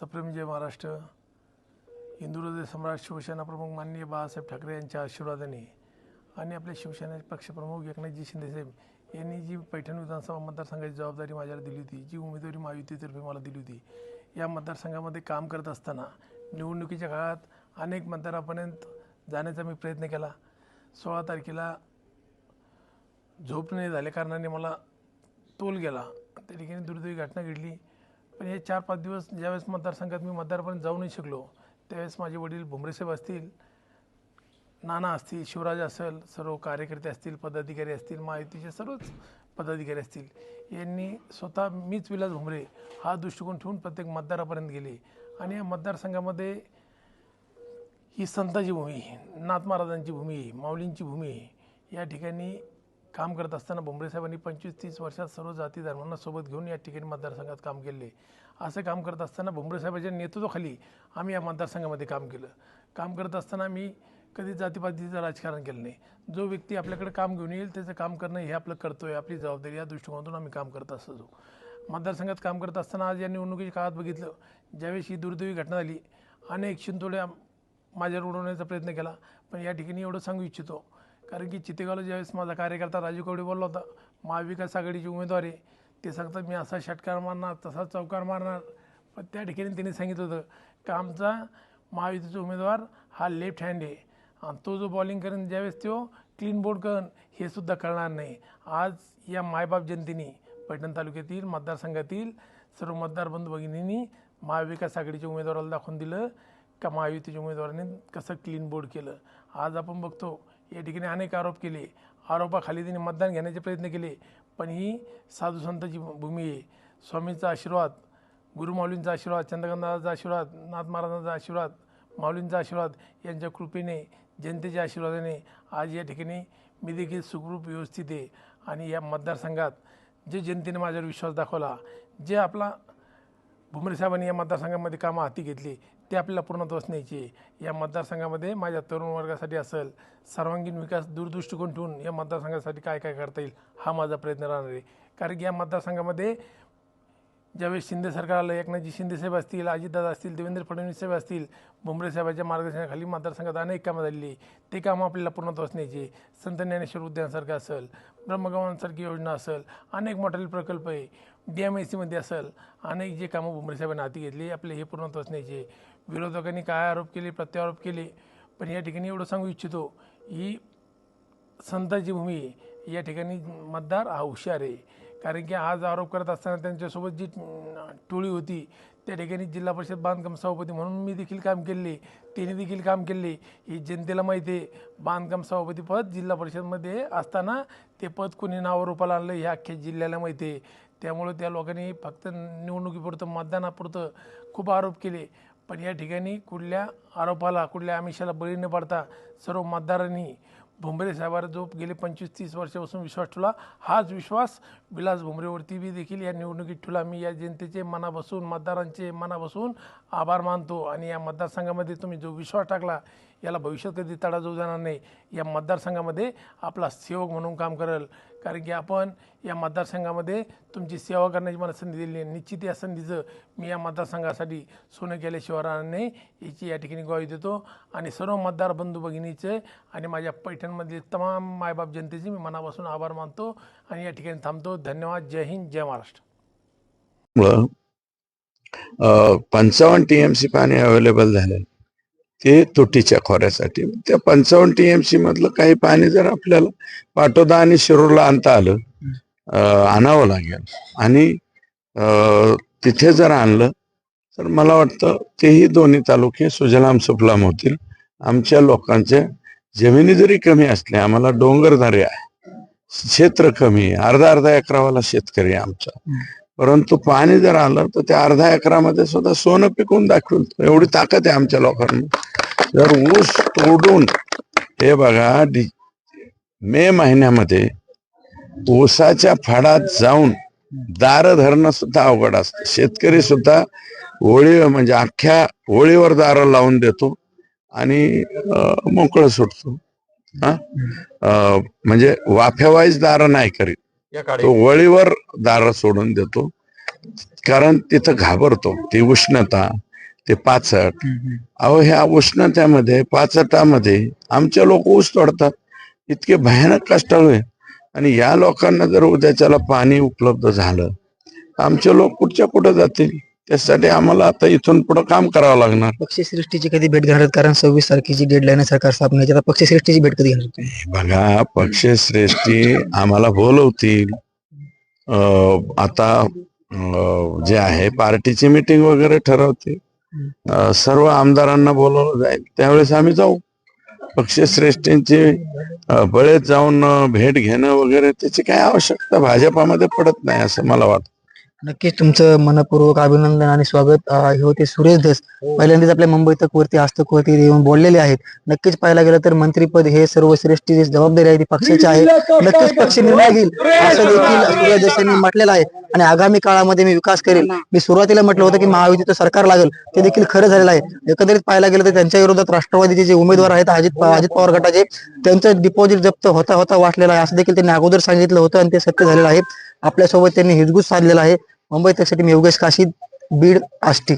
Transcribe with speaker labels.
Speaker 1: सप्रेम जय महाराष्ट्र. हिंदुहृदय सम्राट शिवसेना प्रमुख माननीय बाळासाहेब ठाकरे यांच्या आशीर्वादाने आणि आपले शिवसेना पक्षप्रमुख एकनाथजी शिंदेसाहेब यांनी जी पैठण विधानसभा मतदारसंघाची जबाबदारी माझ्याला दिली होती जी उमेदवारी महायुतीतर्फे मला दिली होती या मतदारसंघामध्ये काम करत असताना निवडणुकीच्या काळात अनेक मतदारापर्यंत जाण्याचा मी प्रयत्न केला. सोळा तारखेला झोप नाही झाल्या कारणाने मला तोल गेला. त्या ठिकाणी दुर्दैवी घटना घडली. पण हे चार पाच दिवस ज्यावेळेस मतदारसंघात मी मतदारपर्यंत जाऊ नाही शकलो त्यावेळेस माझे वडील भुमरेसाहेब असतील नाना असतील शिवराज असेल सर्व कार्यकर्ते असतील पदाधिकारी असतील महायुतीचे सर्वच पदाधिकारी असतील यांनी स्वतः मीच विलास भुमरे हा दृष्टिकोन ठेवून प्रत्येक मतदारापर्यंत गेले. आणि या मतदारसंघामध्ये ही संताची भूमी नाथ महाराजांची भूमी माऊलींची भूमी या ठिकाणी काम करत असताना भुमरे साहेबांनी पंचवीस तीस वर्षात सर्व जाती धर्मांना सोबत घेऊन या ठिकाणी मतदारसंघात काम केले. असं काम करत असताना भुमरे साहेबांच्या नेतृत्वाखाली आम्ही या मतदारसंघामध्ये काम केलं. काम करत असताना मी कधी जातीपातीचं राजकारण केलं नाही. जो व्यक्ती आपल्याकडे काम घेऊन येईल त्याचं काम करणं हे आपलं कर्तव्य आपली जबाबदारी या दृष्टिकोनातून आम्ही काम करत असतो. मतदारसंघात काम करत असताना आज या निवडणुकीच्या काळात बघितलं ज्यावेळेस ही दुर्दैवी घटना झाली अनेक शिंतोड्या माझ्यावर उडवण्याचा प्रयत्न केला पण या ठिकाणी एवढं सांगू इच्छितो कारण की चितेगावला ज्यावेळेस माझा कार्यकर्ता राजू कवडे बोलला होता महाविकास आघाडीचे उमेदवार आहे ते सांगतात मी असा षटकार मारणार तसा चौकार मारणार. पण त्या ठिकाणी त्यांनी सांगितलं होतं का आमचा महायुतीचा उमेदवार हा लेफ्ट हँड आहे आणि तो जो बॉलिंग करेन ज्यावेळेस तो क्लीन बोर्ड करेन हे सुद्धा कळणार नाही. आज या मायबाप जनतेने पैठण तालुक्यातील मतदारसंघातील सर्व मतदार बंधू भगिनींनी महाविकास आघाडीच्या उमेदवाराला दाखवून दिलं का महायुतीच्या उमेदवाराने कसं क्लीन बोर्ड केलं. आज आपण बघतो या ठिकाणी अनेक आरोप केले. आरोपाखाली त्यांनी मतदान घेण्याचे प्रयत्न केले पण ही साधू संतांची भूमी आहे. स्वामींचा आशीर्वाद गुरुमाऊलींचा आशीर्वाद चंद्रकांताचा आशीर्वाद नाथ महाराजांचा आशीर्वाद माऊलींचा आशीर्वाद यांच्या कृपेने जनतेच्या आशीर्वादाने आज या ठिकाणी मी देखील सुखरूप व्यवस्थित आहे आणि या मतदारसंघात जे जनतेने माझ्यावर विश्वास दाखवला जे आपला भुमरे साहेबांनी या मतदारसंघामध्ये कामं हाती घेतली ते आपल्याला पूर्णत्वास न्यायचे. या मतदारसंघामध्ये माझ्या तरुण वर्गासाठी असेल सर्वांगीण विकास दूरदृष्टिकोन ठेवून या मतदारसंघासाठी काय काय करता येईल हा माझा प्रयत्न राहणार आहे. कारण की या मतदारसंघामध्ये ज्यावेळेस शिंदे सरकार आलं एकनाथजी शिंदेसाहेब असतील अजितदादा असतील देवेंद्र फडणवीस साहेब असतील भुमरे साहेबांच्या मार्गदर्शनाखाली मतदारसंघात अनेक कामं झालेली ते कामं आपल्याला पूर्णत्वास न्यायचे. संत ज्ञानेश्वर उद्यानासारखं असेल ब्रह्मगवांसारखी योजना असेल अनेक मोठे प्रकल्प आहे. डी एम एस सीमध्ये असेल अनेक जे कामं भुमरे साहेबांनी हाती घेतली आपले हे पूर्णत्वास न्यायचे. विरोधकांनी काय आरोप केले प्रत्यारोप केले पण या ठिकाणी एवढं सांगू इच्छितो ही संतांची भूमी आहे. या ठिकाणी मतदार हा हुशार आहे. कारण की आज आरोप करत असताना त्यांच्यासोबत जी टोळी होती त्या ठिकाणी जिल्हा परिषद बांधकाम सभापती म्हणून मी देखील काम केले त्यांनी देखील काम केले. ही जनतेला माहिती आहे बांधकाम सभापती पद जिल्हा परिषदमध्ये असताना ते पद कोणी नावारूपाला आणलं हे अख्ख्या जिल्ह्याला माहिती आहे. त्यामुळे त्या लोकांनी फक्त निवडणुकीपुरतं मतदानापुरतं खूप आरोप केले. पण या ठिकाणी कुठल्या आरोपाला कुठल्या आमिषाला बळी न पडता सर्व मतदारांनी भुमरे साहेबांवर जो गेले. पंचवीस तीस वर्षापासून विश्वास ठेवला. हाच विश्वास विलास भुंबरेवरती बी देखील या निवडणुकीत ठेवला. मी या जनतेचे मनापासून मतदारांचे मनापासून आभार मानतो आणि या मतदारसंघामध्ये तुम्ही जो विश्वास टाकला याला भविष्यात कधी तडा जाऊ जाणार नाही या मतदारसंघामध्ये आपला सेवक म्हणून काम करेल. कारण की आपण या मतदारसंघामध्ये तुमची सेवा करण्याची मला संधी दिली निश्चित या संधीचं मी या मतदारसंघासाठी सोनं केल्याशिवाय राहणार नाही याची या ठिकाणी ग्वाही देतो. आणि सर्व मतदार बंधू भगिनीचे आणि माझ्या पैठणमधील तमाम मायबाप जनतेचे मी मनापासून आभार मानतो आणि या ठिकाणी थांबतो. धन्यवाद. जय हिंद जय महाराष्ट्र.
Speaker 2: पंचावन्न टी एम सी पाणी अवेलेबल झालं ते तुटीच्या खोऱ्यासाठी. त्या पंचावन्न टीएमसी मधलं काही पाणी जर आपल्याला पाटोदा आणि शिरूरला आणता आलं आणावं लागेल. आणि तिथे जर आणलं तर मला वाटतं तेही दोन्ही तालुके सुजलाम सुफलाम होतील. आमच्या लोकांच्या जमिनी जरी कमी असल्या आम्हाला डोंगरधारे आहे. क्षेत्र कमी आहे. अर्धा अर्धा एकरावाला शेतकरी आहे आमचा. परंतु पाणी जर आलं तर त्या अर्धा एकरामध्ये सुद्धा सोनं पिकवून दाखवून एवढी ताकद आहे आमच्या लोकांना. जर ऊस तोडून हे बघा डि- मे महिन्यामध्ये ऊसाच्या फाडात जाऊन दार धरणं सुद्धा अवघड असतं. शेतकरी सुद्धा होळी म्हणजे अख्ख्या होळीवर दार लावून देतो आणि मोकळं सुटतो. हा? म्हणजे वाफ्यावाईज दार नाही करीत. तो वळीवर दार सोडून देतो. कारण तिथं घाबरतो. ती उष्णता ते पाचट. अहो ह्या उष्णतेमध्ये पाचटामध्ये आमचे लोक ऊस तोडतात. इतके भयानक कष्टाळू आहे आणि या लोकांना जर उद्याच्याला पाणी उपलब्ध झालं तर आमचे लोक कुठच्या कुठं जातील? त्यासाठी आम्हाला आता इथून पुढे काम करावं लागणार.
Speaker 3: पक्षश्रेष्ठीची कधी भेट घेणार? कारण सव्वीस तारखेची डेडलाईन आहे सरकार स्थापनेची आता पक्षश्रेष्ठीची भेट कधी घेणार?
Speaker 2: बघा पक्षश्रेष्ठी आम्हाला बोलवतील. आता जे आहे पार्टीची मिटिंग वगैरे ठरवते सर्व आमदारांना बोलवलं जाईल. त्यावेळेस आम्ही जाऊ. पक्षश्रेष्ठींची बळेत जाऊन भेट घेणं वगैरे त्याची काय आवश्यकता भाजपामध्ये पडत नाही असं मला वाटतं.
Speaker 3: नक्कीच तुमचं मनपूर्वक अभिनंदन आणि स्वागत हे होते सुरेश धस. पहिल्यांदाच आपल्या मुंबई तक वरती हस्तक वरती येऊन बोललेले आहेत. नक्कीच पाहायला गेलं तर मंत्रीपद हे सर्वश्रेष्ठी जी जबाबदारी आहे ती पक्षाची आहे. नक्कीच पक्ष निर्णय घेईल असं देखील सुरेश धस यांनी म्हटलेलं आहे. आणि आगामी काळामध्ये मी विकास करेल. मी सुरुवातीला म्हटलं होतं की महायुतीचं सरकार लागेल. ते देखील खरं झालेलं आहे. एकंदरीत पाहायला गेलं तर त्यांच्या विरोधात राष्ट्रवादीचे जे उमेदवार आहेत अजित अजित पवार गटाचे त्यांचं डिपॉझिट जप्त होता होता वाटलेलं आहे. असं देखील त्यांनी अगोदर सांगितलं होतं आणि ते सत्य झालेलं आहे. आपल्यासोबत त्यांनी हिजगूज साधलेला आहे. मुंबई त्यासाठी मी योगेश काशी बीड आष्टी.